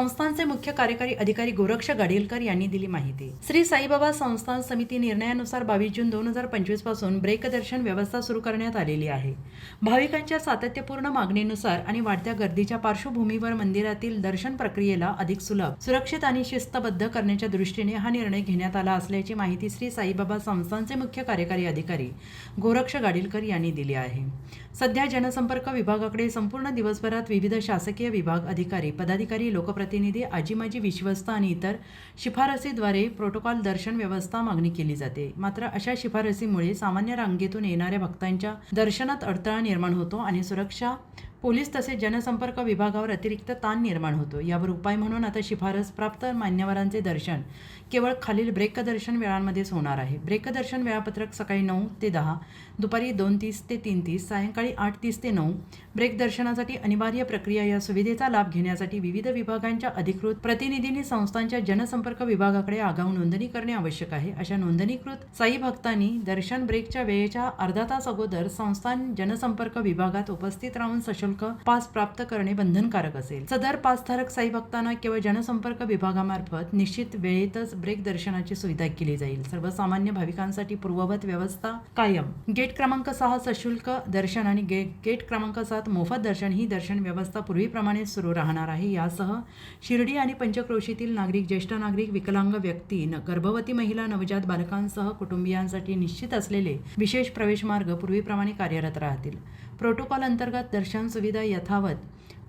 संस्थानचे मुख्य कार्यकारी अधिकारी गोरक्ष गाडीलकर यांनी दिली माहिती. श्री साईबाबा संस्थान समिती निर्णयानुसार बावीस जून दोन हजार पंचवीसपासून ब्रेक दर्शन व्यवस्था सुरू करण्यात आलेली आहे. भाविकांच्या सातत्यपूर्ण मागणीनुसार आणि वाढत्या गर्दीच्या पार्श्वभूमीवर मंदिरातील दर्शन प्रक्रियेला अधिक सुलभ सुरक्षित आणि शिस्तबद्ध करण्याच्या दृष्टीने हा निर्णय घेण्यात आला असल्याची माहिती श्री साईबाबा संस्थानचे मुख्य कार्यकारी अधिकारी गोरक्ष गाडीलकर यांनी दिली आहे. सध्या जनसंपर्क विभागाकडे संपूर्ण दिवसभरात विविध शासकीय विभाग अधिकारी पदाधिकारी लोकप्रतिनिधी प्रतिनिधी आजी माजी विश्वस्त आणि इतर शिफारसीद्वारे प्रोटोकॉल दर्शन व्यवस्था मागणी केली जाते. मात्र अशा शिफारसीमुळे सामान्य रांगेतून येणाऱ्या भक्तांच्या दर्शनात अडथळा निर्माण होतो आणि सुरक्षा पोलीस तसेच जनसंपर्क विभागावर अतिरिक्त ताण निर्माण होतो. यावर उपाय म्हणून आता शिफारस प्राप्त मान्यवरांचे दर्शन केवळ खालील ब्रेक दर्शन वेळांमध्येच होणार आहे. ब्रेकदर्शन वेळापत्रक सकाळी नऊ ते दहा दुपारी दोन तीस ते तीन तीस सायंकाळी आठ तीस ते नऊ. ब्रेक दर्शनासाठी अनिवार्य प्रक्रिया या सुविधेचा लाभ घेण्यासाठी विविध विभागांच्या अधिकृत प्रतिनिधींनी संस्थांच्या जनसंपर्क विभागाकडे आगाऊ नोंदणी करणे आवश्यक आहे. अशा नोंदणीकृत साई भक्तांनी दर्शन ब्रेकच्या वेळेच्या अर्धा तास अगोदर संस्थान जनसंपर्क विभागात उपस्थित राहून शुल्क पास प्राप्त करणे बंधनकारक असेल. सदर पासधारक साई भक्तांना केवळ जनसंपर्क विभागामार्फत निश्चित वेळेतच ब्रेक दर्शनाची सुविधा केली जाईल. सर्वसामान्य भाविकांसाठी पूर्ववत व्यवस्था कायम. गेट क्रमांक सहा सशुल्क दर्शन आणि गे गेट क्रमांक सात मोफत दर्शन ही दर्शन व्यवस्था पूर्वीप्रमाणे सुरू राहणार आहे. यासह शिर्डी आणि पंचक्रोशीतील नागरिक ज्येष्ठ नागरिक विकलांग व्यक्ती न- गर्भवती महिला नवजात बालकांसह कुटुंबियांसाठी निश्चित असलेले विशेष प्रवेश मार्ग पूर्वीप्रमाणे कार्यरत राहतील. प्रोटोकॉल अंतर्गत दर्शन सुविधा यथावत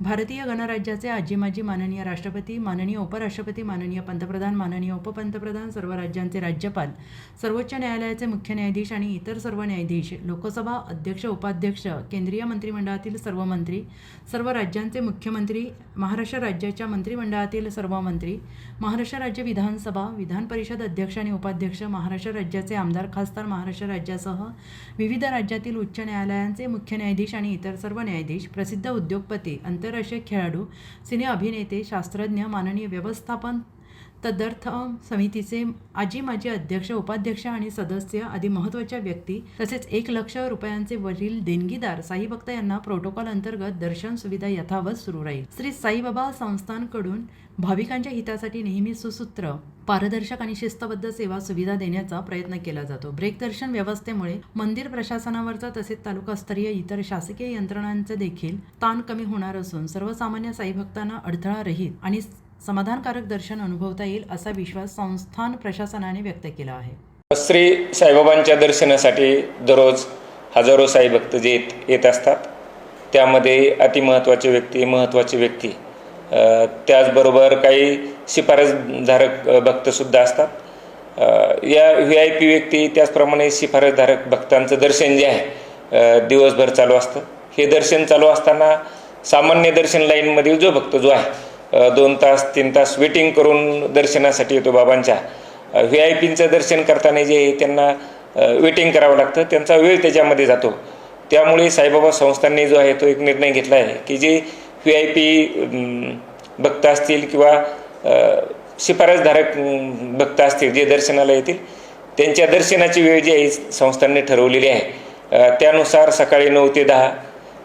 भारतीय गणराज्याचे आजी माजी माननीय राष्ट्रपती माननीय उपराष्ट्रपती माननीय पंतप्रधान माननीय उपपंतप्रधान सर्व राज्यांचे राज्यपाल सर्वोच्च न्यायालयाचे मुख्य न्यायाधीश आणि इतर सर्व न्यायाधीश लोकसभा अध्यक्ष उपाध्यक्ष केंद्रीय मंत्रिमंडळातील सर्व मंत्री सर्व राज्यांचे मुख्यमंत्री महाराष्ट्र राज्याच्या मंत्रिमंडळातील सर्व मंत्री महाराष्ट्र राज्य विधानसभा विधान परिषद अध्यक्ष आणि उपाध्यक्ष महाराष्ट्र राज्याचे आमदार खासदार महाराष्ट्र राज्यासह विविध राज्यातील उच्च न्यायालयांचे मुख्य न्यायाधीश आणि इतर सर्व न्यायाधीश प्रसिद्ध उद्योगपती आंतरराष्ट्रीय खेळाडू सिने अभिनेते शास्त्रज्ञ माननीय व्यवस्थापन तदर्थ समितीचे आजी माजी अध्यक्ष उपाध्यक्ष आणि सदस्य आदी महत्त्वाच्या व्यक्ती तसेच एक लक्ष रुपयांचे वरील देणगीदार साईभक्त यांना प्रोटोकॉल अंतर्गत दर्शन सुविधा यथावत सुरू राहील. श्री साईबाबा संस्थांकडून भाविकांच्या हितासाठी नेहमी सुसूत्र पारदर्शक आणि शिस्तबद्ध सेवा सुविधा देण्याचा प्रयत्न केला जातो. ब्रेक दर्शन व्यवस्थेमुळे मंदिर प्रशासनावरचा तसेच तालुकास्तरीय इतर शासकीय यंत्रणांचे देखील ताण कमी होणार असून सर्वसामान्य साई भक्तांना अडथळा रहित आणि समाधानकारक दर्शन अनुभवता येईल असा विश्वास संस्थान प्रशासनाने व्यक्त केला आहे. श्री साईबाबांच्या दर्शनासाठी दररोज हजारो साई भक्त जे येत येत असतात. त्यामध्ये अतिमहत्त्वाचे व्यक्ती महत्त्वाचे व्यक्ती त्याचबरोबर काही शिफारसधारक भक्तसुद्धा असतात. या व्ही आय पी व्यक्ती त्याचप्रमाणे शिफारसधारक भक्तांचं दर्शन जे आहे दिवसभर चालू असतं. हे दर्शन चालू असताना सामान्य दर्शन लाईनमधील जो भक्त जो आहे दोन तास तीन तास वेटिंग करून दर्शनासाठी येतो बाबांच्या. व्ही आय पींचं दर्शन करताना जे आहे त्यांना वेटिंग करावं लागतं त्यांचा वेळ त्याच्यामध्ये जातो. त्यामुळे साईबाबा संस्थांनी जो आहे तो एक निर्णय घेतला आहे की जे व्ही आय पी भक्त असतील किंवा शिफारसधारक भक्त असतील जे दर्शनाला येतील त्यांच्या दर्शनाची वेळ जी आहे संस्थांनी ठरवलेली आहे. त्यानुसार सकाळी नऊ ते दहा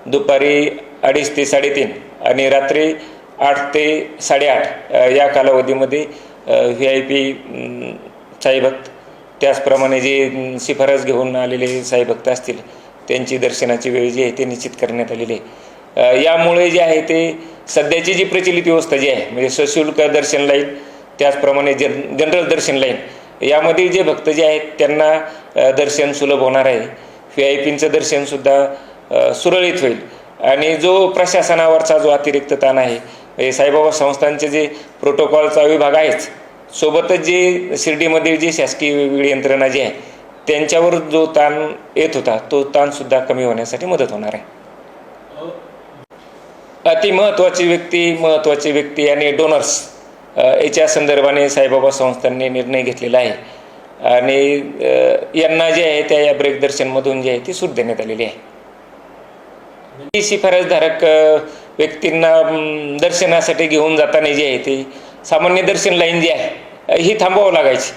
दुपारी अडीच ते साडेतीन आणि रात्री आठ ते साडेआठ या कालावधीमध्ये व्ही आय पी साईभक्त त्याचप्रमाणे जे शिफारस घेऊन आलेले साईभक्त असतील त्यांची दर्शनाची वेळ जी आहे ते निश्चित करण्यात आलेली आहे. यामुळे जे आहे ते सध्याची जी प्रचलित व्यवस्था जी आहे म्हणजे सशुल्क दर्शन लाईन त्याचप्रमाणे जन जनरल दर्शन लाईन यामध्ये जे भक्त जे आहेत त्यांना दर्शन सुलभ होणार आहे. व्ही आय पींचं दर्शनसुद्धा सुरळीत होईल. आणि जो प्रशासनावरचा जो अतिरिक्त ताण आहे म्हणजे साईबाबा संस्थांचे जे प्रोटोकॉलचा विभाग आहेच सोबतच जे शिर्डीमधील जी शासकीय वेगवेगळी यंत्रणा जी आहे त्यांच्यावर जो ताण येत होता तो ताणसुद्धा कमी होण्यासाठी मदत होणार आहे. अति महत्त्वाची व्यक्ती महत्त्वाची व्यक्ती आणि डोनर्स याच्या संदर्भाने साईबाबा संस्थांनी निर्णय घेतलेला आहे. आणि यांना जे आहे त्या या ब्रेकदर्शनमधून जे आहे ती सूट देण्यात आलेली आहे. शिफारसधारक व्यक्तींना दर्शनासाठी घेऊन जाताना जे आहे ते सामान्य दर्शन लाईन जी आहे ही थांबवावं लागायची.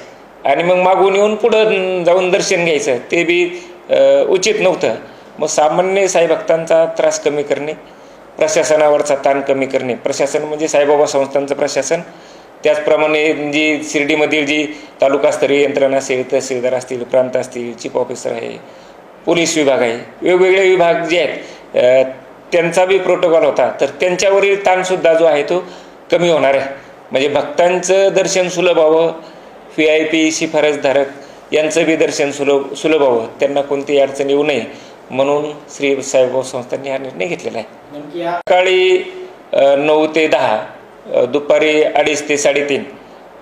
आणि मग मागून येऊन पुढं जाऊन दर्शन घ्यायचं. ते बी उचित नव्हतं. मग सामान्य साईभक्तांचा त्रास कमी करणे प्रशासनावरचा ताण कमी करणे. प्रशासन म्हणजे साईबाबा संस्थांचं प्रशासन. त्याचप्रमाणे जी शिर्डीमधील जी तालुकास्तरीय यंत्रणा असेल तहसीलदार असतील प्रांत असतील चीफ ऑफिसर आहे पोलीस विभाग आहे वेगवेगळे विभाग जे आहेत त्यांचा बी प्रोटोकॉल होता. तर त्यांच्यावरील ताणसुद्धा जो आहे तो कमी होणार आहे. म्हणजे भक्तांचं दर्शन सुलभ व्हावं व्ही आय पी शिफारसधारक यांचं बी दर्शन सुलभ सुलभ व्हावं. त्यांना कोणतीही अडचण येऊ नये म्हणून श्री साईबाबा संस्थांनी हा निर्णय घेतलेला आहे. सकाळी नऊ ते दहा दुपारी अडीच ते साडेतीन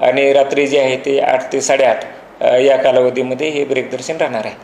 आणि रात्री जे आहे ते आठ ते साडेआठ या कालावधीमध्ये हे ब्रेक दर्शन राहणार आहे.